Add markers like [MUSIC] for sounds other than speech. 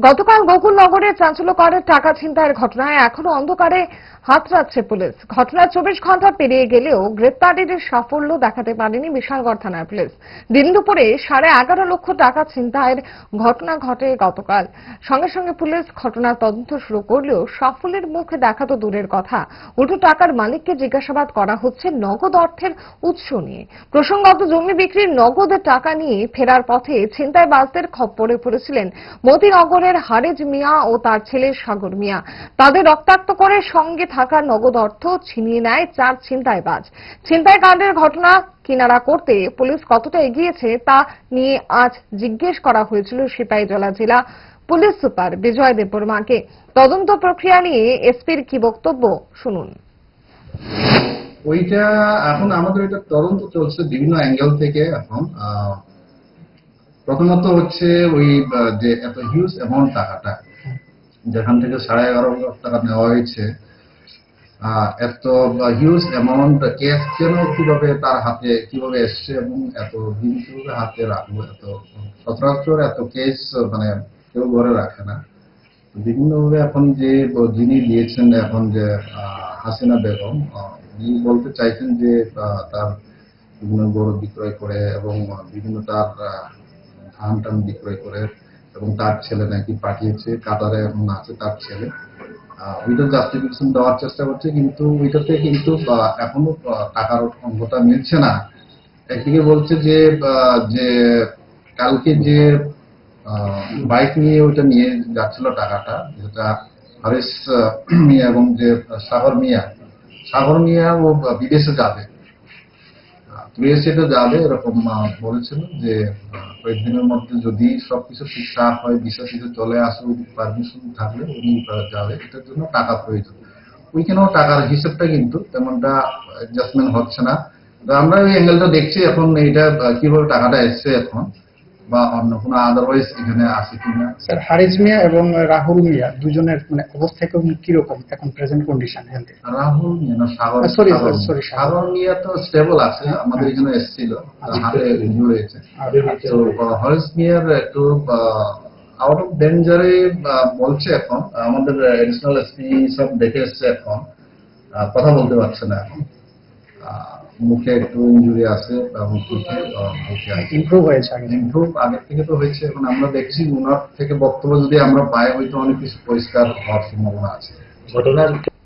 গতকাল গোকুলনগরের চাঞ্চল্যকরের টাকা ছিনতাইয়ের ঘটনায় এখনও অন্ধকারে হাত রাখছে পুলিশ। ঘটনা চব্বিশ ঘণ্টা পেরিয়ে গেলেও গ্রেপ্তারির সাফল্য দেখাতে পারেনি বিশালগড় থানার পুলিশ। দিন দুপুরে সাড়ে এগারো লক্ষ টাকা ছিনতাইয়ের ঘটনা ঘটে গতকাল। সঙ্গে সঙ্গে পুলিশ ঘটনার তদন্ত শুরু করলেও সাফল্যের মুখে দেখা তো দূরের কথা। উল্টো টাকার মালিককে জিজ্ঞাসাবাদ করা হচ্ছে নগদ অর্থের উৎস নিয়ে। প্রসঙ্গত, জমি বিক্রির নগদ টাকা নিয়ে ফেরার পথে ছিনতাইবাজদের খপ্পরে পড়েছিলেন মতিনগরের হারেজ মিয়া ও তার ছেলে সাগর মিয়া। তাদের রক্তাক্ত করে সঙ্গে থাকা নগদ অর্থ ছিনিয়ে নেয় চার ছিনতাইবাজ। ছিনতাই কাণ্ডের ঘটনা কিনারা করতে পুলিশ কতটা এগিয়েছে তা নিয়ে আজ জিজ্ঞেস করা হয়েছিল সিপাহীজলা জেলা পুলিশ সুপার বিজয় দেববর্মাকে তদন্ত প্রক্রিয়া নিয়ে এসপির কি বক্তব্য শুনুন। ওইটা এখন আমাদের এটা তদন্ত চলছে বিভিন্ন অ্যাঙ্গেল থেকে এখন। প্রথমত হচ্ছে ওই যে এত হিউজ অ্যামাউন্ট টাকাটা, যেখান থেকে সাড়ে এগারো লাখ টাকা নেওয়া হয়েছে এত হিউজ অ্যামাউন্ট ক্যাশ কেন কীভাবে তার হাতে, কীভাবে এসছে এবং এত দিন কীভাবে হাতে রাখল, এত সচরাচর এত কেস মানে কেউ ঘরে রাখে না। বিভিন্নভাবে এখন যে যিনি দিয়েছেন এখন যে হাসিনা বেগম উনি বলতে চাইছেন যে তার বিভিন্ন গরু বিক্রয় করে এবং বিভিন্ন তার ধান টান বিক্রয় করে এবং তার ছেলে নাকি পাঠিয়েছে, কাতারে এখন আছে তার ছেলে। আহ, ওইটা জাস্টিফিকেশন দেওয়ার চেষ্টা করছে কিন্তু ওইটাতে কিন্তু এখনও টাকার অঙ্কটা মিলছে না। একদিকে বলছে যে যে কালকে যে বাইক নিয়ে ওইটা নিয়ে যাচ্ছিল টাকাটা যেটা হরিশ [CLEARS THROAT] মিয়া এবং যে সাগর মিয়া সাগর মিয়া ও বিদেশে যাবে। চলে আসে থাকলে যাবে এটার জন্য প্রয়োজন। ওইখানেও টাকার হিসেবটা কিন্তু তেমনটা অ্যাডজাস্টমেন্ট হচ্ছে না। আমরা ওই অ্যাঙ্গেলটা দেখছি এখন, এইটা কীভাবে টাকাটা এসছে এখন। বা অন্য কোনো আদারওয়াইজ এখানে আছে কিনা? স্যার হারিজ মিয়া এবং রাহুল মিয়া দুজনের মানে অবস্থা এখন কীরকম এখন প্রেজেন্ট কন্ডিশন হেলথে রাহুল মিয়া না সাগর সাগর sir, sorry, সাগর। মিয়া তো স্টেবল আছে আমাদের এখানে এসেছিল আচ্ছা। হাতে ইনজুরি হয়েছে তো হরিস মিয়ার একটু আউট অফ ডেঞ্জারে বলছে এখন আমাদের এডিশনাল এসপি সব দেখে এসছে এখন কথা বলতে পারছে না এখন। মুখে একটু ইঞ্জুরি আছে বা মুখে ইম্প্রুভ মুখে আছে। ইমপ্রুভ হয়েছে আগে ইমপ্রুভ আগের থেকে তো হয়েছে। এখন আমরা দেখছি ওনার থেকে বক্তব্য যদি আমরা পাই হয়তো অনেক কিছু পরিষ্কার হওয়ার সম্ভাবনা আছে। ঘটনার